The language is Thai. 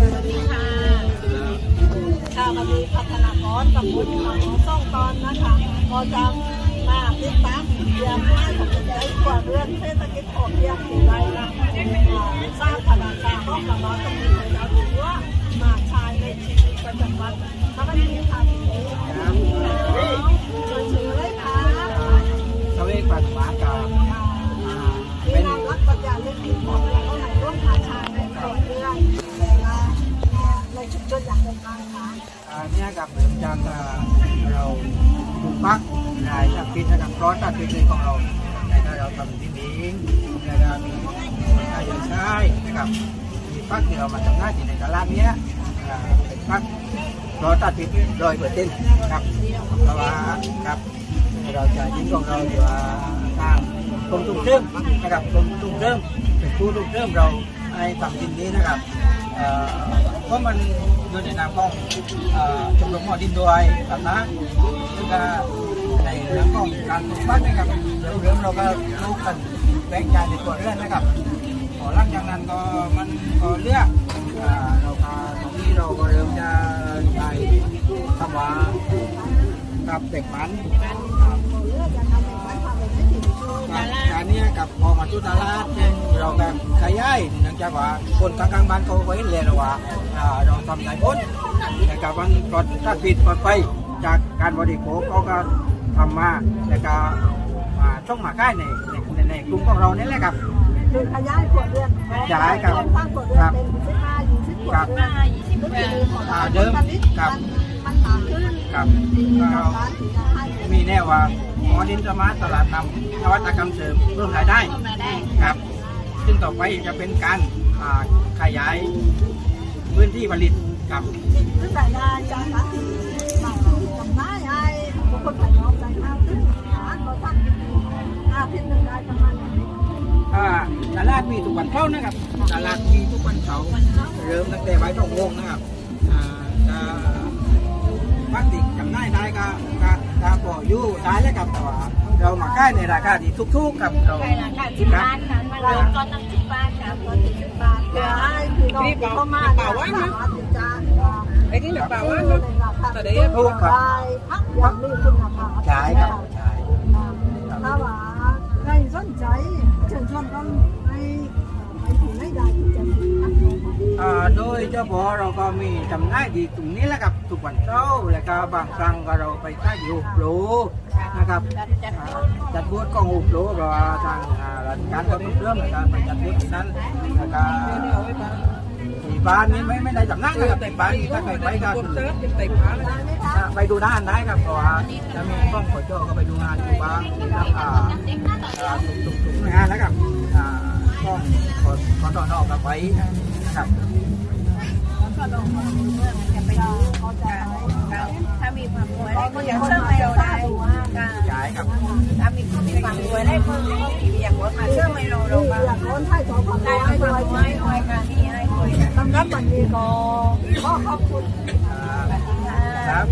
สวัสดีค่ะค่ะมาดูพัฒนากรกับบุญของซ่องตอนนะคะก็จะมาติดตามเรียนให้ผมจะได้กว่าเรื่องเศรษฐกิจพอเพียงที่ไรนะสร้างพลังงานห้องกับเราต้องมีคนเอาถือว่ามาใช้ในชีวิตประจำวันถ้าไม่มีทางนี้ เนี่ยกับเหมือนจากเราปลูกฟักหลายชาตินะครับร้อนชาติเลยของเราในกาเราทำที่นี้ในการมีอายุใช้นะครับมีฟักที่เรามาทำหน้าที่ในตลาดเนี้ยเป็นพักร้อนชาติร้อยเปอร์เซ็นต์ครับเพราะว่าครับเราจะยิงของเราอยู่ว่าทางกรมตุ้งเริ่มนะครับกรมตุ้งเริ่มเป็นผู้ตุ้งเริ่มเราให้ทำที่นี้นะครับ เพราะมันอยู่ในนามของชมรมหมอดินด้วยกับนะแล้วก็ในเรื่องของการปลูกบ้านนะครับเริ่มเราก็รู้กันแบ่งใจในตัวเรื่อนนะครับพอหลังจากนั้นก็มันก็เลือกเอ่อเราก็ตรงนี้เราก็เริ่มจะใช้คำว่ากับเด็กมันครับ ถึงช่วงการนี้กับพอมาจุดตลาดเนี่ยเราแบบขยายเนื่องจากว่าคนกลางๆบ้านเขาไว้เรียนว่าอ่าเราทำหลายคนแต่กับวันปลอดถ้าผิดปลอดภัยจากการบริโภคเขาก็ทำมาแต่ก็ช่องมาใกล้ในในในในกลุ่มของเรานี่แหละครับ คือขยายขวดเรือนขยายครับสร้างขวดเรือนเป็นสิบห้ายี่สิบขวดเรือนก็คือของเราผลผลิตมันมันมากขึ้นครับที่ก็ชาวบ้านที่จะให้มีแน่ว่าหมอดินจะมาตลาดนำนวัตกรรมเสริมเพิ่มรายได้ครับ ซึ่งต่อไปจะเป็นการอ่าขยายพื้นที่ผลิตครับ ลาดมีทุกวันเสาร์นะครับตลาดมีทุกวันเสาร์เริ่มตั้งแต่บ่ายสองโมงนะครับอ่าจะปกติจำได้ได้ก็ก็ก็พออยู่ได้แล้วครับแต่ว่าเรามาใกล้ในราคาที่ทุกๆกับเราใช่ละค่ะสิบบาทค่ะมาเริ่มต้นตั้งสิบบาทค่ะก็ติดบาทเพื่อให้คือน้องที่เข้ามาเนี่ยสามารถที่จะไอ้นี่แหละป่าว่าซื้อเนาะในราคาที่ถูกได้พักอย่างมีคุณภาพใช่ครับ โดยเจ้าบอเราก็มีจำได้ดีตรงนี้แหละครับทุกวันเสาแล้วก็บางครั้งก็เราไปใช้อยู่โปรนะครับจัดบูธกองหุบโปรเพราะว่าทางราชการก็มีเรื่องในการไปจัดบูธที่นั้นแล้วก็ที่บ้านนี้ไม่ไม่ได้จำได้นะครับแต่บ้านนี้ถ้าใครไปก็กดคือเซิร์ฟเป็นเต็มขาไปดูด้านได้ครับเพราะว่าจะมีกล้องโคโจก็ไปดูงานอยู่บ้างนะครับทุกๆงานแล้วครับ ขอขอต่อนอกกับไว้นะครับก็ลงมือเมื่อจะไปดูเขาจะถ้ามีความรวยได้ก็ยังเชื่อมให้เราได้ค่ะย้ายครับถ้ามีความรวยได้เพิ่มก็มีอย่างว่ามาเชื่อมให้เราเราบ้างอยากโอนให้ความได้รู้ให้ให้ความวยรวยรวยค่ะนี่ให้รวยสำหรับวันนี้ก็ขอขอบคุณครับ